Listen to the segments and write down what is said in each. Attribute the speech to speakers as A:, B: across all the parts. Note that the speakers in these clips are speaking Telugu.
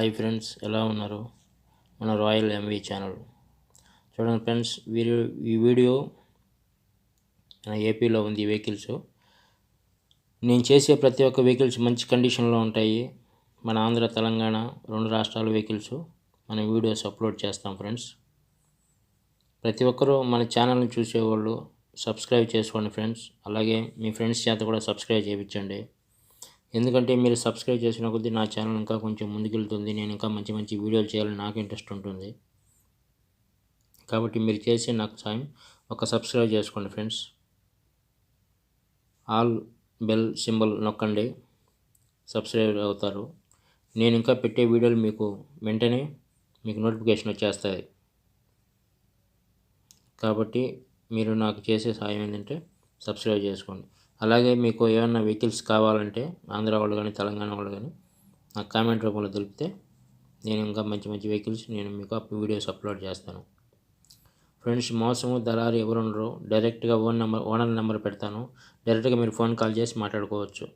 A: హాయ్ ఫ్రెండ్స్ ఎలా ఉన్నారు? మన రాయల్ ఎంవి ఛానల్ చూడండి ఫ్రెండ్స్ వీడియో ఈ వీడియో మన ఏపీలో ఉంది వెహికల్స్ నేను చేసే ప్రతి ఒక్క వెహికల్స్ మంచి కండిషన్లో ఉంటాయి. మన ఆంధ్ర తెలంగాణ రెండు రాష్ట్రాల వెహికల్స్ మన వీడియోస్ అప్లోడ్ చేస్తాం ఫ్రెండ్స్. ప్రతి ఒక్కరూ మన ఛానల్ని చూసేవాళ్ళు సబ్స్క్రైబ్ చేసుకోండి ఫ్రెండ్స్. అలాగే మీ ఫ్రెండ్స్ చేత కూడా సబ్స్క్రైబ్ చేయించండి. ఎందుకంటే మీరు సబ్స్క్రైబ్ చేసిన కొద్దీ నా ఛానల్ ఇంకా కొంచెం ముందుకెళ్తుంది. నేను ఇంకా మంచి మంచి వీడియోలు చేయాలని నాకు ఇంట్రెస్ట్ ఉంటుంది. కాబట్టి మీరు చేసే నాకు సాయం ఒక సబ్స్క్రైబ్ చేసుకోండి ఫ్రెండ్స్. ఆల్ బెల్ సింబల్ నొక్కండి. సబ్స్క్రైబ్ అవుతారు. నేను ఇంకా పెట్టే వీడియోలు మీకు వెంటనే మీకు నోటిఫికేషన్ వచ్చేస్తాయి. కాబట్టి మీరు నాకు చేసే సాయం ఏంటంటే సబ్స్క్రైబ్ చేసుకోండి. అలాగే మీకు ఏమైనా వెహికల్స్ కావాలంటే ఆంధ్ర వాళ్ళు కానీ తెలంగాణ వాళ్ళు కానీ నాకు కామెంట్ రూపంలో తెలిపితే నేను ఇంకా మంచి మంచి వెహికల్స్ నేను మీకు వీడియోస్ అప్లోడ్ చేస్తాను. ఫ్రెండ్స్ మోసము దళారు ఎవరు ఉండరు డైరెక్ట్గా ఓన్ నెంబర్ ఓనర్ నెంబర్ పెడతాను. డైరెక్ట్గా మీరు ఫోన్ కాల్ చేసి మాట్లాడుకోవచ్చు.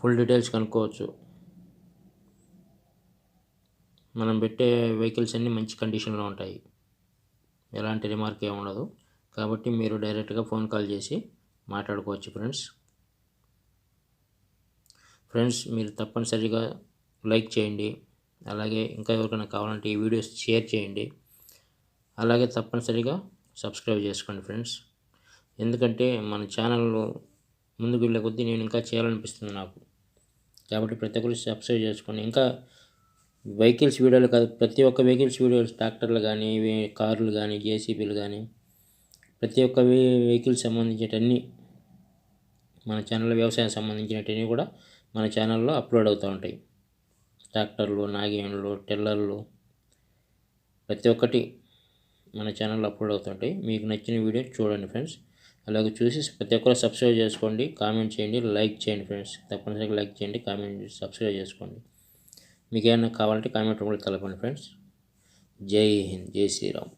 A: ఫుల్ డీటెయిల్స్ కనుక్కోవచ్చు. మనం పెట్టే వెహికల్స్ అన్నీ మంచి కండిషన్లో ఉంటాయి. ఎలాంటి రిమార్క్ ఏమి ఉండదు. కాబట్టి మీరు డైరెక్ట్గా ఫోన్ కాల్ చేసి మాట్లాడుకోవచ్చు ఫ్రెండ్స్. ఫ్రెండ్స్ మీరు తప్పనిసరిగా లైక్ చేయండి. అలాగే ఇంకా ఎవరికైనా కావాలంటే ఈ వీడియోస్ షేర్ చేయండి. అలాగే తప్పనిసరిగా సబ్స్క్రైబ్ చేసుకోండి ఫ్రెండ్స్. ఎందుకంటే మన ఛానల్లో ముందుకు వెళ్ళే కొద్దీ నేను ఇంకా చేయాలనిపిస్తుంది నాకు. కాబట్టి ప్రతి ఒక్కరు సబ్స్క్రైబ్ చేసుకోండి. ఇంకా వెహికల్స్ వీడియోలు కాదు ప్రతి ఒక్క వెహికల్స్ వీడియోస్ ట్రాక్టర్లు కానీ కార్లు కానీ జేసీబీలు కానీ ప్రతి ఒక్క వెహికల్ సంబంధించినవన్నీ మన ఛానల్లో వ్యవసాయం సంబంధించినవన్నీ కూడా మన ఛానల్లో అప్లోడ్ అవుతూ ఉంటాయి. ట్రాక్టర్లు నాగేన్లు టెల్లర్లు ప్రతి ఒక్కటి మన ఛానల్లో అప్లోడ్ అవుతుంటాయి మీకు నచ్చిన వీడియో చూడండి ఫ్రెండ్స్. అలాగే చూసి ప్రతి ఒక్కరు సబ్స్క్రైబ్ చేసుకోండి కామెంట్ చేయండి లైక్ చేయండి ఫ్రెండ్స్. తప్పనిసరిగా లైక్ చేయండి కామెంట్ సబ్స్క్రైబ్ చేసుకోండి. మీకు ఏమైనా కావాలంటే కామెంట్ రూపంలో తెలపండి ఫ్రెండ్స్. జై హింద్ జై శ్రీరామ్.